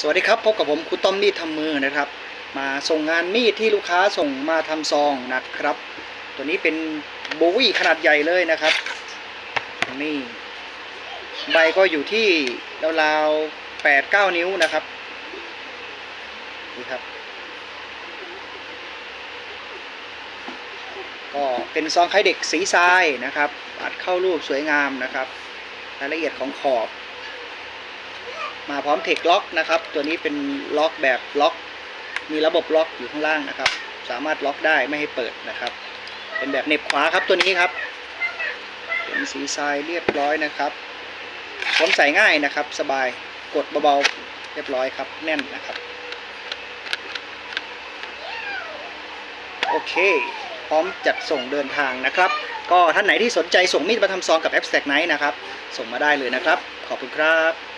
สวัสดีครับพบกับผมครูต้อมมีดทำมือนะครับ มาส่งงานมีดที่ลูกค้าส่งมาทำซองนะครับ ตัวนี้เป็นโบวี่ขนาดใหญ่เลยนะครับนี่ใบก็อยู่ที่ราวๆแปดเก้านิ้วนะครับนี่ครับ ก็เป็นซองไข่เด็กสีทรายนะครับอัดเข้ารูปสวยงามนะครับ รายละเอียดของขอบ มาพร้อมเทคล็อกนะครับ ตัวนี้เป็นล็อกแบบล็อก มีระบบล็อกอยู่ข้างล่างนะครับ สามารถล็อกได้ไม่ให้เปิดนะครับ เป็นแบบเหน็บขวาครับตัวนี้ครับ เป็นสีทรายเรียบร้อยนะครับพร้อมใส่ง่ายนะครับ สบายกดเบาๆเรียบร้อยครับ แน่นนะครับ โอเค พร้อมจัดส่งเดินทางนะครับ ก็ท่านไหนที่สนใจส่งมีดมาทำซองกับ Abstract Knife นะครับ ส่งมาได้เลยนะครับ ขอบคุณครับ